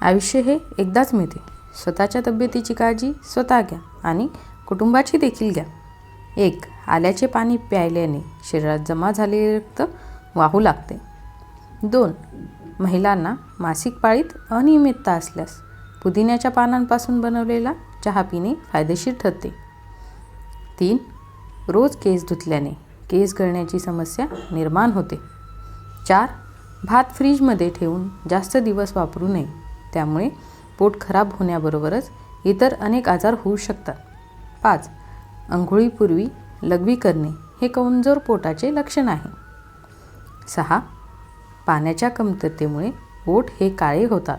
आयुष्य हे एकदाच मिळते. स्वतःच्या तब्येतीची काळजी स्वतः घ्या आणि कुटुंबाची देखील घ्या. एक आल्याचे पाणी प्यायल्याने शरीरात जमा झालेले रक्त वाहू लागते. दोन महिलांना मासिक पाळीत अनियमितता असल्यास पुदिन्याच्या पानांपासून बनवलेला चहा पिणे फायदेशीर ठरते. तीन रोज केस धुतल्याने केस गळण्याची समस्या निर्माण होते. चार भात फ्रीजमध्ये ठेवून जास्त दिवस वापरू नये. त्यामुळे पोट खराब होण्याबरोबरच इतर अनेक आजार होऊ शकतात. पाच अंघोळीपूर्वी लघवी करणे हे कमजोर पोटाचे लक्षण आहे. सहा पाण्याच्या कमतरतेमुळे पोट हे काळे होतात.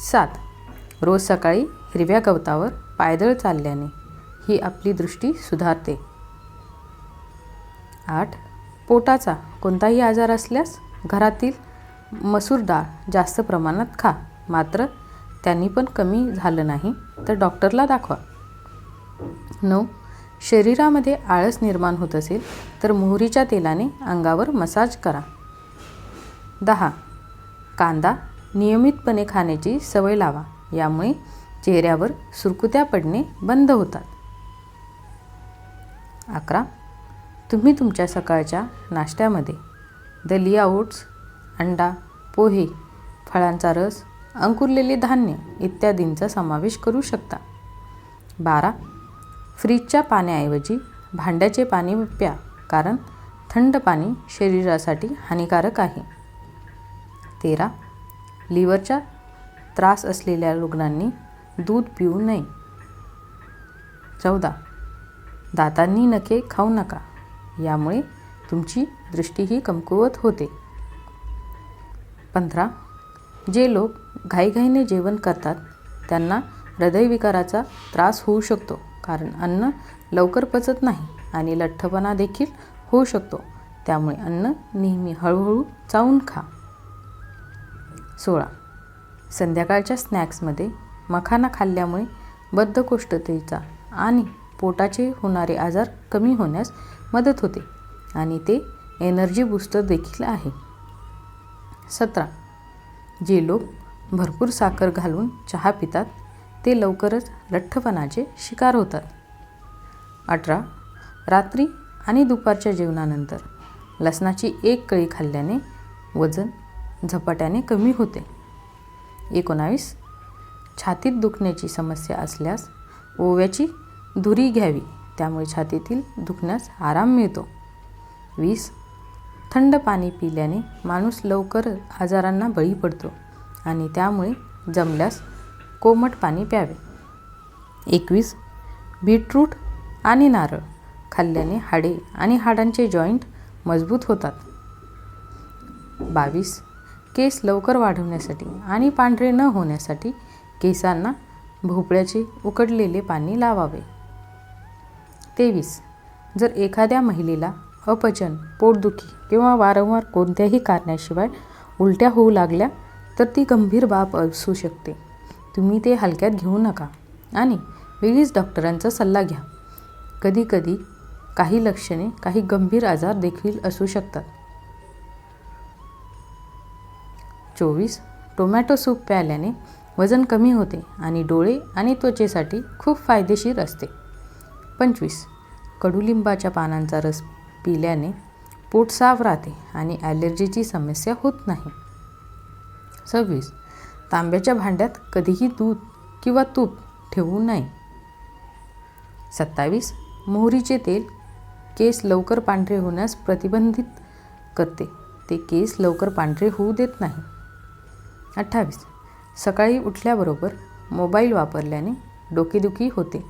सात रोज सकाळी हिरव्या गवतावर पायदळ चालल्याने ही आपली दृष्टी सुधारते. आठ पोटाचा कोणताही आजार असल्यास घरातील मसूर डाळ जास्त प्रमाणात खा. मात्र त्यांनी पण कमी झालं नाही तर डॉक्टरला दाखवा. नऊ. शरीरामध्ये आळस निर्माण होत असेल तर मोहरीच्या तेलाने अंगावर मसाज करा. दहा. कांदा नियमितपणे खाण्याची सवय लावा यामुळे चेहऱ्यावर सुरकुत्या पडणे बंद होतात. अकरा. तुम्ही तुमच्या सकाळच्या नाश्त्यामध्ये दलिया ओट्स अंडा पोहे फळांचा रस अंकुरलेले धान्य इत्यादींचा समावेश करू शकता. बारा. फ्रीजच्या पाण्याऐवजी भांड्याचे पाणी प्या कारण थंड पाणी शरीरासाठी हानिकारक आहे. तेरा. लिव्हरचा त्रास असलेल्या रुग्णांनी दूध पिऊ नये. चौदा. दातांनी नखे खाऊ नका यामुळे तुमची दृष्टीही कमकुवत होते. पंधरा. जे लोक घाईघाईने जेवण करतात त्यांना हृदयविकाराचा त्रास होऊ शकतो कारण अन्न लवकर पचत नाही आणि लठ्ठपणा देखील होऊ शकतो. त्यामुळे अन्न नेहमी हळूहळू चावून खा. सोळा. संध्याकाळच्या स्नॅक्समध्ये मखाना खाल्ल्यामुळे बद्धकोष्ठतेचा आणि पोटाचे होणारे आजार कमी होण्यास मदत होते आणि ते एनर्जी बूस्टर देखील आहे. सतरा. जे लोक भरपूर साखर घालून चहा पितात ते लवकरच लठ्ठपणाचे शिकार होतात. अठरा. रात्री आणि दुपारच्या जेवणानंतर लसणाची एक कळी खाल्ल्याने वजन झपाट्याने कमी होते. एकोणावीस. छातीत दुखण्याची समस्या असल्यास ओव्याची धुरी घ्यावी त्यामुळे छातीतील दुखण्यास आराम मिळतो. वीस. थंड पाणी पिल्याने माणूस लवकर आजारांना बळी पडतो आणि त्यामुळे जमल्यास कोमट पाणी प्यावे. एकवीस बीटरूट आणि नारळ खाल्ल्याने हाडे आणि हाडांचे जॉईंट मजबूत होतात. बावीस केस लवकर वाढवण्यासाठी आणि पांढरे न होण्यासाठी केसांना भोपळ्याचे उकडलेले पाणी लावावे. तेवीस जर एखाद्या महिलेला अपचन पोटदुखी किंवा वारंवार कोणत्याही कारणाशिवाय उलट्या होऊ लागल्या तर ती गंभीर बाब असू शकते. तुम्ही ते हलक्यात घेऊ नका आणि वेळीच डॉक्टरांचा सल्ला घ्या. कधीकधी काही लक्षणे काही गंभीर आजार देखील असू शकतात. चोवीस. टोमॅटो सूप प्यायल्याने वजन कमी होते आणि डोळे आणि त्वचेसाठी खूप फायदेशीर असते. पंचवीस. कडुलिंबाच्या पानांचा रस पिल्याने पोट साफ राहते आणि ॲलर्जीची समस्या होत नाही. सव्वीस. तांब्याच्या भांड्यात कधीही दूध किंवा तूप ठेवू नये. सत्तावीस. मोहरीचे तेल केस लवकर पांढरे होण्यास प्रतिबंधित करते. ते केस लवकर पांढरे होऊ देत नाही. अठ्ठावीस. सकाळी उठल्याबरोबर मोबाईल वापरल्याने डोकेदुखी होते.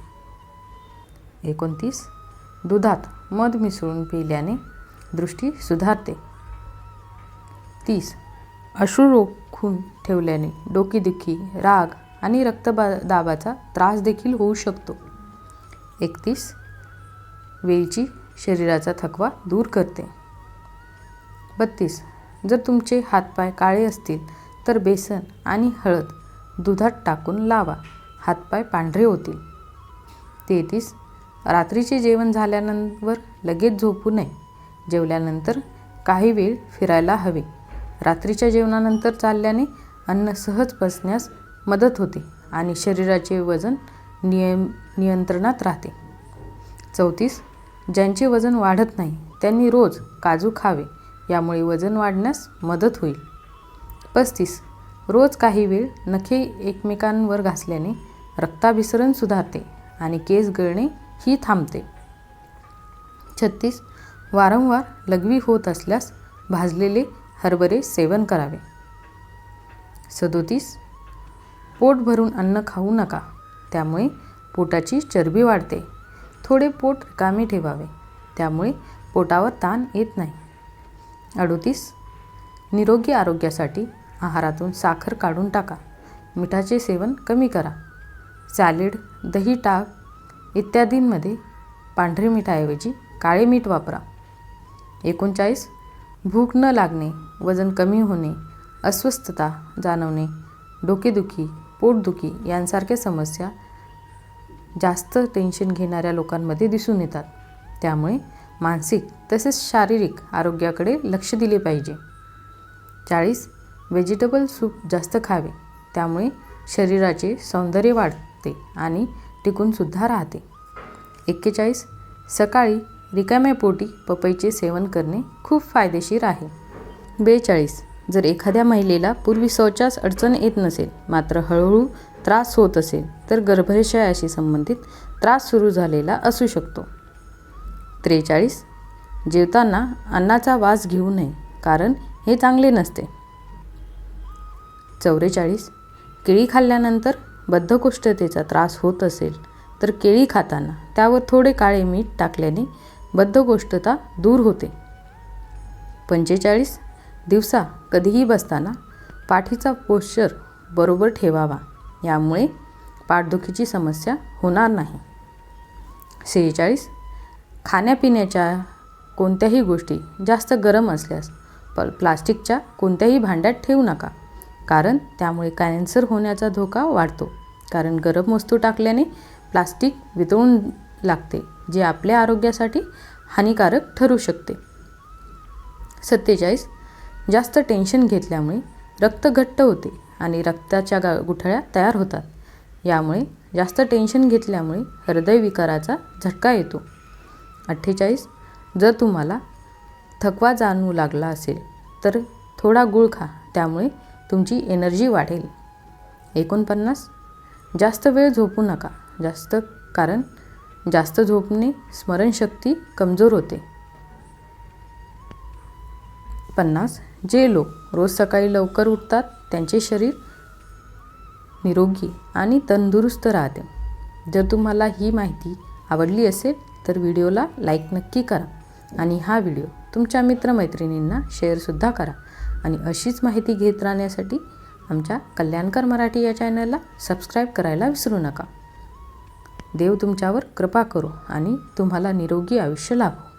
एकोणतीस. दुधात मध मिसळून पिल्याने दृष्टी सुधारते. तीस. अश्रू रोखून ठेवल्याने डोकेदुखी राग आणि रक्तबा दाबाचा त्रास देखील होऊ शकतो. एकतीस. वेलची शरीराचा थकवा दूर करते. बत्तीस. जर तुमचे हातपाय काळे असतील तर बेसन आणि हळद दुधात टाकून लावा. हातपाय पांढरे होतील. तेहतीस. रात्रीचे जेवण झाल्यानंतर लगेच झोपू नये. जेवल्यानंतर काही वेळ फिरायला हवे. रात्रीच्या जेवणानंतर चालल्याने अन्न सहज पचण्यास मदत होते आणि शरीराचे वजन नियम नियंत्रणात राहते. चौतीस. ज्यांचे वजन वाढत नाही त्यांनी रोज काजू खावे. यामुळे वजन वाढण्यास मदत होईल. पस्तीस. रोज काही वेळ नखे एकमेकांवर घासल्याने रक्ताभिसरण सुधारते आणि केस गळणे ही थांबते. छत्तीस. वारंवार लघवी होत असल्यास भाजलेले हरभरे सेवन करावे. सदोतीस. पोट भरून अन्न खाऊ नका त्यामुळे पोटाची चरबी वाढते. थोडे पोट रिकामे ठेवावे त्यामुळे पोटावर ताण येत नाही. अडोतीस. निरोगी आरोग्यासाठी आहारातून साखर काढून टाका. मिठाचे सेवन कमी करा. सॅलेड दही टाक इत्यादींमध्ये पांढरे मिठाऐवजी काळे मीठ वापरा. एकोणचाळीस. भूक न लागणे वजन कमी होणे अस्वस्थता जाणवणे डोकेदुखी पोटदुखी यांसारख्या समस्या जास्त टेन्शन घेणाऱ्या लोकांमध्ये दिसून येतात. त्यामुळे मानसिक तसेच शारीरिक आरोग्याकडे लक्ष दिले पाहिजे. चाळीस. व्हेजिटेबल सूप जास्त खावे त्यामुळे शरीराचे सौंदर्य वाढते आणि टिकूनसुद्धा राहते. एक्केचाळीस. सकाळी रिकाम्या पोटी पपईचे सेवन करणे खूप फायदेशीर आहे. बेचाळीस. जर एखाद्या महिलेला पूर्वी शौचास अडचण येत नसेल मात्र हळूहळू त्रास होत असेल तर गर्भाशयाशी संबंधित त्रास सुरू झालेला असू शकतो. त्रेचाळीस. जेवताना अन्नाचा वास घेऊ नये कारण हे चांगले नसते. चौवेचाळीस केळी खाल्ल्यानंतर बद्धकोष्ठतेचा त्रास होत असेल तर केळी खाताना त्यावर थोडे काळे मीठ टाकल्याने बद्धकोष्ठता दूर होते. पंचेचाळीस. दिवसा कधीही बसताना पाठीचा पोश्चर बरोबर ठेवावा. यामुळे पाठदुखीची समस्या होणार नाही. सेहेचाळीस. खाण्यापिण्याच्या कोणत्याही गोष्टी जास्त गरम असल्यास प प्लास्टिकच्या कोणत्याही भांड्यात ठेवू नका. कारण त्यामुळे कॅन्सर होण्याचा धोका वाढतो. कारण गरम वस्तू टाकल्याने प्लास्टिक वितळून लागते जे आपल्या आरोग्यासाठी हानिकारक ठरू शकते. सत्तेचाळीस. जास्त टेन्शन घेतल्यामुळे रक्त घट्ट होते आणि रक्ताच्या गा गुठळ्या तयार होतात. यामुळे जास्त टेन्शन घेतल्यामुळे हृदयविकाराचा झटका येतो. अठ्ठेचाळीस. जर तुम्हाला थकवा जाणवू लागला असेल तर थोडा गुळ खा त्यामुळे तुमची एनर्जी वाढेल. एकोणपन्नास. जास्त वेळ झोपू नका. जास्त कारण जास्त झोपणे स्मरणशक्ती कमजोर होते. पन्नास जे लोक रोज सकाळी लवकर उठतात त्यांचे शरीर निरोगी आणि तंदुरुस्त राहते. जर तुम्हाला ही माहिती आवडली असेल तर व्हिडिओला लाईक नक्की करा आणि हा व्हिडिओ तुमच्या मित्रमैत्रिणींना शेअरसुद्धा करा. आणि अशीच माहिती घेत राहण्यासाठी आमच्या कल्याणकर मराठी या चॅनलला सबस्क्राईब करायला विसरू नका. देव तुमच्यावर कृपा करो आणि तुम्हाला निरोगी आयुष्य लाभो.